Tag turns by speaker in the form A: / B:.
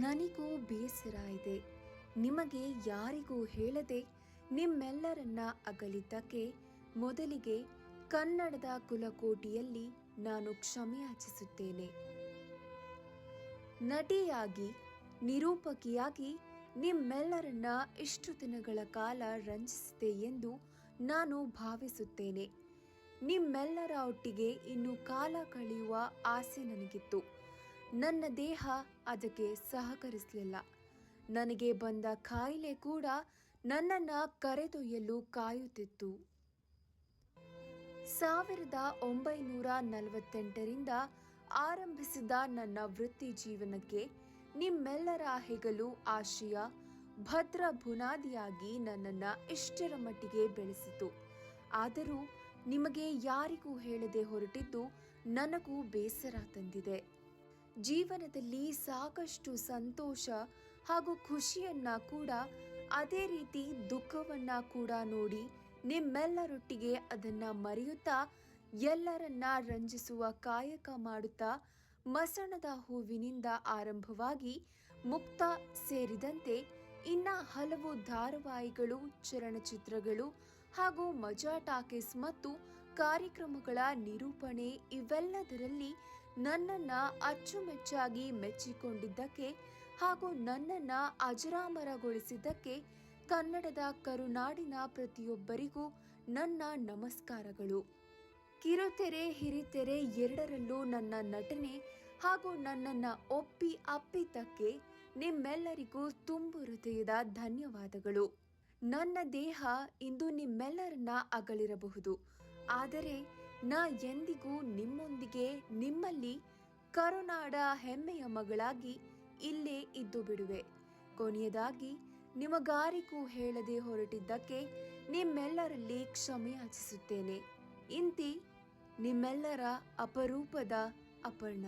A: ನನಗೂ ಬೇಸರ ಇದೆ. ನಿಮಗೆ ಯಾರಿಗೂ ಹೇಳದೆ ನಿಮ್ಮೆಲ್ಲರನ್ನ ಅಗಲಿದ್ದಕ್ಕೆ ಮೊದಲಿಗೆ ಕನ್ನಡದ ಕುಲಕೋಟಿಯಲ್ಲಿ ನಾನು ಕ್ಷಮೆಯಾಚಿಸುತ್ತೇನೆ ನಟಿಯಾಗಿ, ನಿರೂಪಕಿಯಾಗಿ ನಿಮ್ಮೆಲ್ಲರನ್ನ ಇಷ್ಟು ದಿನಗಳ ಕಾಲ ರಂಜಿಸಿದೆ ಎಂದು ನಾನು ಭಾವಿಸುತ್ತೇನೆ. ನಿಮ್ಮೆಲ್ಲರ ಒಟ್ಟಿಗೆ ಇನ್ನು ಕಾಲ ಕಳೆಯುವ ಆಸೆ ನನಗಿತ್ತು. ನನ್ನ ದೇಹ ಅದಕ್ಕೆ ಸಹಕರಿಸಲಿಲ್ಲ. ನನಗೆ ಬಂದ ಕಾಯಿಲೆ ಕೂಡ ನನ್ನನ್ನು ಕರೆದೊಯ್ಯಲು ಕಾಯುತ್ತಿತ್ತು. ಸಾವಿರದ ಒಂಬೈನೂರ ನಲವತ್ತೆಂಟರಿಂದ ಆರಂಭಿಸಿದ ನನ್ನ ವೃತ್ತಿ ಜೀವನಕ್ಕೆ ನಿಮ್ಮೆಲ್ಲರ ಹೆಗಲು ಆಶಯ, ಭದ್ರ ಬುನಾದಿಯಾಗಿ ನನ್ನನ್ನು ಇಷ್ಟರ ಮಟ್ಟಿಗೆ ಬೆಳೆಸಿತು. ಆದರೂ ನಿಮಗೆ ಯಾರಿಗೂ ಹೇಳದೆ ಹೊರಟಿದ್ದು ನನಗೂ ಬೇಸರ ತಂದಿದೆ. ಜೀವನದಲ್ಲಿ ಸಾಕಷ್ಟು ಸಂತೋಷ ಹಾಗೂ ಖುಷಿಯನ್ನ ಕೂಡ, ಅದೇ ರೀತಿ ದುಃಖವನ್ನ ಕೂಡ ನೋಡಿ ನಿಮ್ಮೆಲ್ಲರೊಟ್ಟಿಗೆ ಅದನ್ನ ಮರೆಯುತ್ತಾ, ಎಲ್ಲರನ್ನ ರಂಜಿಸುವ ಕಾಯಕ ಮಾಡುತ್ತಾ, ಮಸಣದ ಹೂವಿನಿಂದ ಆರಂಭವಾಗಿ ಮುಕ್ತ ಸೇರಿದಂತೆ ಇನ್ನ ಹಲವು ಧಾರಾವಾಹಿಗಳು, ಚಲನಚಿತ್ರಗಳು ಹಾಗೂ ಮಜಾ ಟಾಕೀಸ್ ಮತ್ತು ಕಾರ್ಯಕ್ರಮಗಳ ನಿರೂಪಣೆ ಇವೆಲ್ಲದರಲ್ಲಿ ನನ್ನನ್ನ ಅಚ್ಚುಮೆಚ್ಚಾಗಿ ಮೆಚ್ಚಿಕೊಂಡಿದ್ದಕ್ಕೆ ಹಾಗೂ ನನ್ನನ್ನ ಅಜರಾಮರಗೊಳಿಸಿದ್ದಕ್ಕೆ ಕನ್ನಡದ ಕರುನಾಡಿನ ಪ್ರತಿಯೊಬ್ಬರಿಗೂ ನನ್ನ ನಮಸ್ಕಾರಗಳು. ಕಿರುತೆರೆ ಹಿರಿತೆರೆ ಎರಡರಲ್ಲೂ ನನ್ನ ನಟನೆ ಹಾಗೂ ನನ್ನನ್ನ ಒಪ್ಪಿ ಅಪ್ಪಿದ್ದಕ್ಕೆ ನಿಮ್ಮೆಲ್ಲರಿಗೂ ತುಂಬು ಹೃದಯದ ಧನ್ಯವಾದಗಳು. ನನ್ನ ದೇಹ ಇಂದು ನಿಮ್ಮೆಲ್ಲರನ್ನ ಅಗಲಿರಬಹುದು. ಆದರೆ ನಾ ಎಂದಿಗೂ ನಿಮ್ಮೊಂದಿಗೆ ನಿಮ್ಮಲ್ಲಿ ಕರುನಾಡ ಹೆಮ್ಮೆಯ ಮಗಳಾಗಿ ಇಲ್ಲೇ ಇದ್ದು ಬಿಡುವೆ. ಕೊನೆಯದಾಗಿ, ನಿಮಗಾರಿಗೂ ಹೇಳದೆ ಹೊರಟಿದ್ದಕ್ಕೆ ನಿಮ್ಮೆಲ್ಲರಲ್ಲಿ ಕ್ಷಮೆ ಯಾಚಿಸುತ್ತೇನೆ ಇಂತಿ, ನಿಮ್ಮೆಲ್ಲರ ಅಪರೂಪದ ಅಪರ್ಣ.